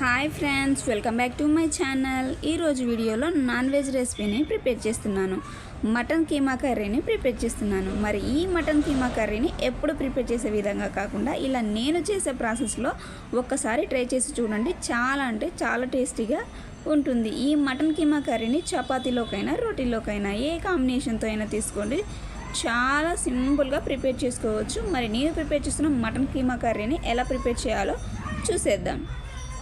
Hi friends welcome back to my channel. ఈరోజు వీడియోలో non veg రెసిపీని ప్రిపేర్ చేస్తున్నాను. మటన్ కీమా కర్రీని ప్రిపేర్ చేస్తున్నాను. మరి ఈ మటన్ కీమా కర్రీని ఎప్పుడు ప్రిపేర్ చేసే విధంగా కాకుండా ఇలా నేను చేసే ప్రాసెస్లో ఒక్కసారి ట్రై చేసి చూడండి. చాలా అంటే చాలా టేస్టీగా ఉంటుంది. ఈ మటన్ కీమా కర్రీని చపాతీలోకైనా రోటీలోకైనా ఏ కాంబినేషన్తో అయినా తీసుకోండి. చాలా సింపుల్గా ప్రిపేర్ చేసుకోవచ్చు. మరి నేను ప్రిపేర్ చేస్తున్న మటన్ కీమా కర్రీని ఎలా ప్రిపేర్ చేయాలో చూసేద్దాం.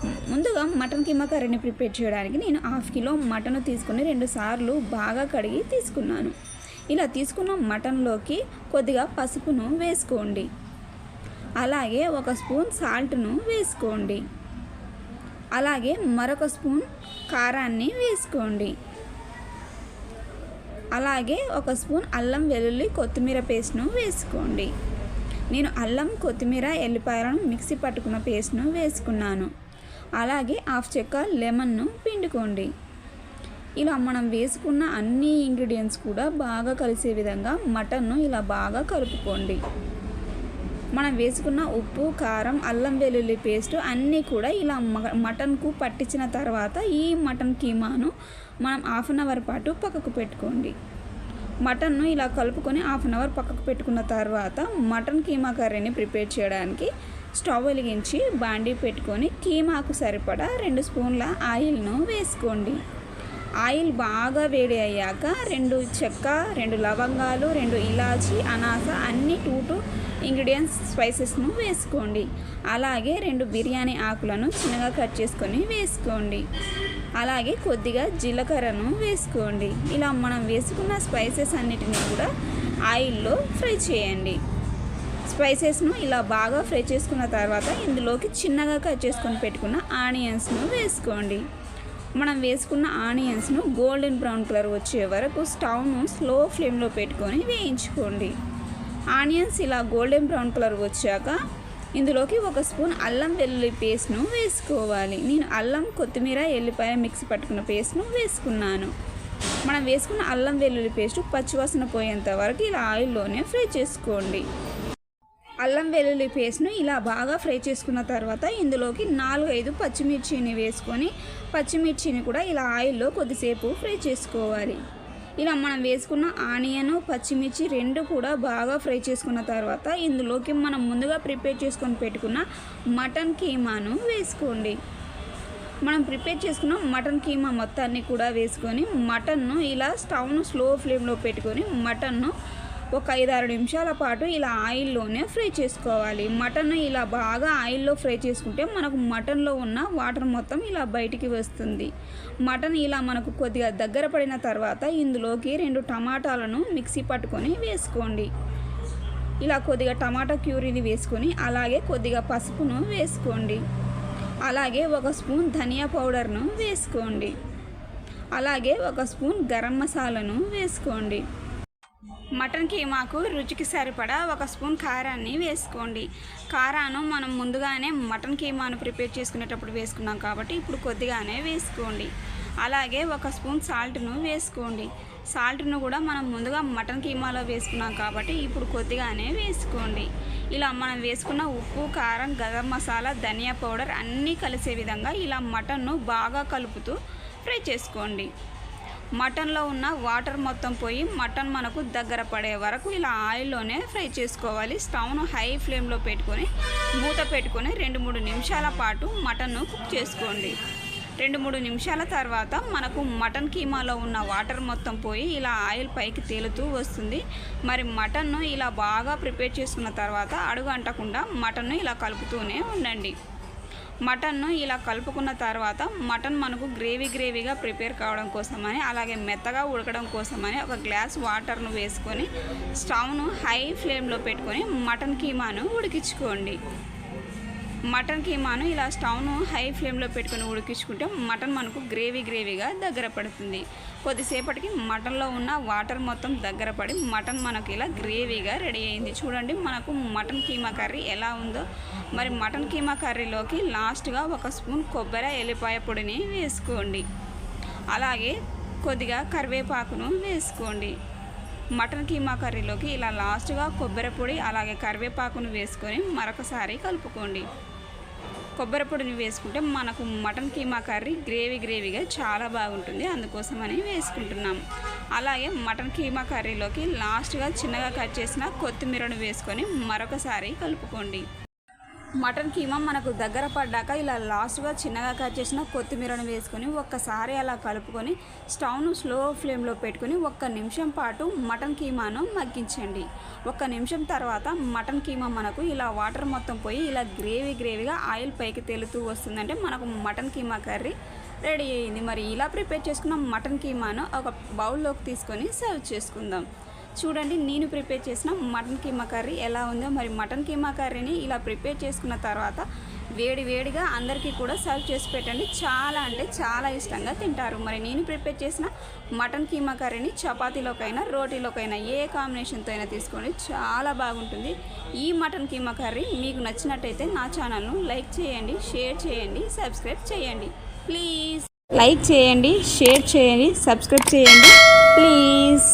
ముందుగా మటన్ కీమా కర్రీని ప్రిపేర్ చేయడానికి నేను హాఫ్ కిలో మటన్ తీసుకుని రెండు సార్లు బాగా కడిగి తీసుకున్నాను. ఇలా తీసుకున్న మటన్లోకి కొద్దిగా పసుపును వేసుకోండి. అలాగే ఒక స్పూన్ సాల్ట్ను వేసుకోండి. అలాగే మరొక స్పూన్ కారాన్ని వేసుకోండి. అలాగే ఒక స్పూన్ అల్లం వెల్లుల్లి కొత్తిమీర పేస్ట్ను వేసుకోండి. నేను అల్లం కొత్తిమీర ఎల్లిపాయలను మిక్సీ పట్టుకున్న పేస్ట్ను వేసుకున్నాను. అలాగే హాఫ్ చెక్క లెమన్ను పిండుకోండి. ఇలా మనం వేసుకున్న అన్ని ఇంగ్రీడియంట్స్ కూడా బాగా కలిసే విధంగా మటన్ను ఇలా బాగా కలుపుకోండి. మనం వేసుకున్న ఉప్పు కారం అల్లం వెల్లుల్లి పేస్ట్ అన్నీ కూడా ఇలా మటన్కు పట్టించిన తర్వాత ఈ మటన్ కీమాను మనం హాఫ్ అన్ అవర్ పాటు పక్కకు పెట్టుకోండి. మటన్ను ఇలా కలుపుకొని హాఫ్ అన్ అవర్ పక్కకు పెట్టుకున్న తర్వాత మటన్ కీమా కర్రీని ప్రిపేర్ చేయడానికి స్టవ్ వెలిగించి బాండీ పెట్టుకొని కీమాకు సరిపడా రెండు స్పూన్ల ఆయిల్ను వేసుకోండి. ఆయిల్ బాగా వేడి అయ్యాక రెండు చెక్క రెండు లవంగాలు రెండు ఇలాచి అనాస అన్ని టూ టూ ఇంగ్రీడియంట్స్ స్పైసెస్ను వేసుకోండి. అలాగే రెండు బిర్యానీ ఆకులను చిన్నగా కట్ చేసుకొని వేసుకోండి. అలాగే కొద్దిగా జీలకర్రను వేసుకోండి. ఇలా మనం వేసుకున్న స్పైసెస్ అన్నిటిని కూడా ఆయిల్లో ఫ్రై చేయండి. స్పైసెస్ను ఇలా బాగా ఫ్రై చేసుకున్న తర్వాత ఇందులోకి చిన్నగా కట్ చేసుకొని పెట్టుకున్న ఆనియన్స్ను వేసుకోండి. మనం వేసుకున్న ఆనియన్స్ను గోల్డెన్ బ్రౌన్ కలర్ వచ్చే వరకు స్టవ్ను స్లో ఫ్లేమ్లో పెట్టుకొని వేయించుకోండి. ఆనియన్స్ ఇలా గోల్డెన్ బ్రౌన్ కలర్ వచ్చాక ఇందులోకి ఒక స్పూన్ అల్లం వెల్లుల్లి పేస్ట్ను వేసుకోవాలి. నేను అల్లం కొత్తిమీర ఎల్లిపాయ మిక్స్ పట్టుకున్న పేస్ట్ను వేసుకున్నాను. మనం వేసుకున్న అల్లం వెల్లుల్లి పేస్ట్ పచ్చివాసన పోయేంత వరకు ఇలా ఆయిల్లోనే ఫ్రై చేసుకోండి. అల్లం వెల్లుల్లి పేస్ట్ను ఇలా బాగా ఫ్రై చేసుకున్న తర్వాత ఇందులోకి నాలుగు ఐదు పచ్చిమిర్చిని వేసుకొని పచ్చిమిర్చిని కూడా ఇలా ఆయిల్లో కొద్దిసేపు ఫ్రై చేసుకోవాలి. ఇలా మనం వేసుకున్న ఆనియన్ పచ్చిమిర్చి రెండు కూడా బాగా ఫ్రై చేసుకున్న తర్వాత ఇందులోకి మనం ముందుగా ప్రిపేర్ చేసుకొని పెట్టుకున్న మటన్ కీమాను వేసుకోండి. మనం ప్రిపేర్ చేసుకున్న మటన్ కీమా మొత్తాన్ని కూడా వేసుకొని మటన్ను ఇలా స్టవ్ను స్లో ఫ్లేమ్లో పెట్టుకొని మటన్ను ఒక ఐదారు నిమిషాల పాటు ఇలా ఆయిల్లోనే ఫ్రై చేసుకోవాలి. మటన్ ఇలా బాగా ఆయిల్లో ఫ్రై చేసుకుంటే మనకు మటన్లో ఉన్న వాటర్ మొత్తం ఇలా బయటికి వస్తుంది. మటన్ ఇలా మనకు కొద్దిగా దగ్గర పడిన తర్వాత ఇందులోకి రెండు టమాటాలను మిక్సీ పట్టుకొని వేసుకోండి. ఇలా కొద్దిగా టమాటా క్యూరీని వేసుకొని అలాగే కొద్దిగా పసుపును వేసుకోండి. అలాగే ఒక స్పూన్ ధనియా పౌడర్ను వేసుకోండి. అలాగే ఒక స్పూన్ గరం మసాలాను వేసుకోండి. మటన్ కీమాకు రుచికి సరిపడా ఒక స్పూన్ కారాన్ని వేసుకోండి. కారాను మనం ముందుగానే మటన్ కీమాను ప్రిపేర్ చేసుకునేటప్పుడు వేసుకున్నాం కాబట్టి ఇప్పుడు కొద్దిగానే వేసుకోండి. అలాగే ఒక స్పూన్ సాల్ట్ను వేసుకోండి. సాల్ట్ను కూడా మనం ముందుగా మటన్ కీమాలో వేసుకున్నాం కాబట్టి ఇప్పుడు కొద్దిగానే వేసుకోండి. ఇలా మనం వేసుకున్న ఉప్పు కారం గరం మసాలా ధనియా పౌడర్ అన్నీ కలిసే విధంగా ఇలా మటన్ను బాగా కలుపుతూ ఫ్రై చేసుకోండి. మటన్లో ఉన్న వాటర్ మొత్తం పోయి మటన్ మనకు దగ్గర పడే వరకు ఇలా ఆయిల్లోనే ఫ్రై చేసుకోవాలి. స్టవ్ను హై ఫ్లేమ్లో పెట్టుకొని మూత పెట్టుకొని రెండు మూడు నిమిషాల పాటు మటన్ను కుక్ చేసుకోండి. రెండు మూడు నిమిషాల తర్వాత మనకు మటన్ కీమాలో ఉన్న వాటర్ మొత్తం పోయి ఇలా ఆయిల్ పైకి తేలుతూ వస్తుంది. మరి మటన్ను ఇలా బాగా ప్రిపేర్ చేసుకున్న తర్వాత అడుగు అంటకుండా మటన్ను ఇలా కలుపుతూనే ఉండండి. మటన్ను ఇలా కలుపుకున్న తర్వాత మటన్ మనకు గ్రేవీ గ్రేవీగా ప్రిపేర్ కావడం కోసమని అలాగే మెత్తగా ఉడకడం కోసమని ఒక గ్లాస్ వాటర్ను వేసుకొని స్టవ్ను హై ఫ్లేమ్లో పెట్టుకొని మటన్ కీమాను ఉడికించుకోండి. మటన్ కీమాను ఇలా స్టవ్ను హై ఫ్లేమ్లో పెట్టుకొని ఉడికించుకుంటే మటన్ మనకు గ్రేవీ గ్రేవీగా దగ్గర పడుతుంది. కొద్దిసేపటికి మటన్లో ఉన్న వాటర్ మొత్తం దగ్గర పడి మటన్ మనకు ఇలా గ్రేవీగా రెడీ అయింది. చూడండి మనకు మటన్ కీమా కర్రీ ఎలా ఉందో. మరి మటన్ కీమా కర్రీలోకి లాస్ట్గా ఒక స్పూన్ కొబ్బరి ఎల్లిపాయ పొడిని వేసుకోండి. అలాగే కొద్దిగా కరివేపాకును వేసుకోండి. మటన్ కీమా కర్రీలోకి ఇలా లాస్ట్గా కొబ్బరి పొడి అలాగే కరివేపాకును వేసుకొని మరొకసారి కలుపుకోండి. కొబ్బరి పొడిని వేసుకుంటే మనకు మటన్ కీమా కర్రీ గ్రేవీ గ్రేవీగా చాలా బాగుంటుంది. అందుకోసమని వేసుకుంటున్నాం అలాగే మటన్ కీమా కర్రీలోకి లాస్ట్గా చిన్నగా కట్ చేసిన కొత్తిమీరను వేసుకొని మరొకసారి కలుపుకోండి. మటన్ కీమా మనకు దగ్గర పడ్డాక ఇలా లాస్ట్గా చిన్నగా కట్ చేసిన కొత్తిమీరను వేసుకొని ఒక్కసారి అలా కలుపుకొని స్టవ్ను స్లో ఫ్లేమ్లో పెట్టుకొని ఒక్క నిమిషం పాటు మటన్ కీమాను మగ్గించండి. ఒక్క నిమిషం తర్వాత మటన్ కీమా మనకు ఇలా వాటర్ మొత్తం పోయి ఇలా గ్రేవీ గ్రేవీగా ఆయిల్ పైకి తేలుతూ వస్తుందంటే మనకు మటన్ కీమా కర్రీ రెడీ అయ్యింది మరి ఇలా ప్రిపేర్ చేసుకున్న మటన్ కీమాను ఒక బౌల్లోకి తీసుకొని సర్వ్ చేసుకుందాం. చూడండి నేను ప్రిపేర్ చేసిన మటన్ కీమా కర్రీ ఎలా ఉందో. మరి మటన్ కీమా కర్రీని ఇలా ప్రిపేర్ చేసుకున్న తర్వాత వేడి వేడిగా అందరికీ కూడా సర్వ్ చేసి పెట్టండి. చాలా అంటే చాలా ఇష్టంగా తింటారు. మరి నేను ప్రిపేర్ చేసిన మటన్ కీమా కర్రీని చపాతీలోకైనా రోటీలోకైనా ఏ కాంబినేషన్తో అయినా తీసుకోండి. చాలా బాగుంటుంది. ఈ మటన్ కీమా కర్రీ మీకు నచ్చినట్టయితే నా ఛానల్ను లైక్ చేయండి షేర్ చేయండి సబ్స్క్రైబ్ చేయండి. ప్లీజ్. లైక్ చేయండి షేర్ చేయండి సబ్స్క్రైబ్ చేయండి. ప్లీజ్.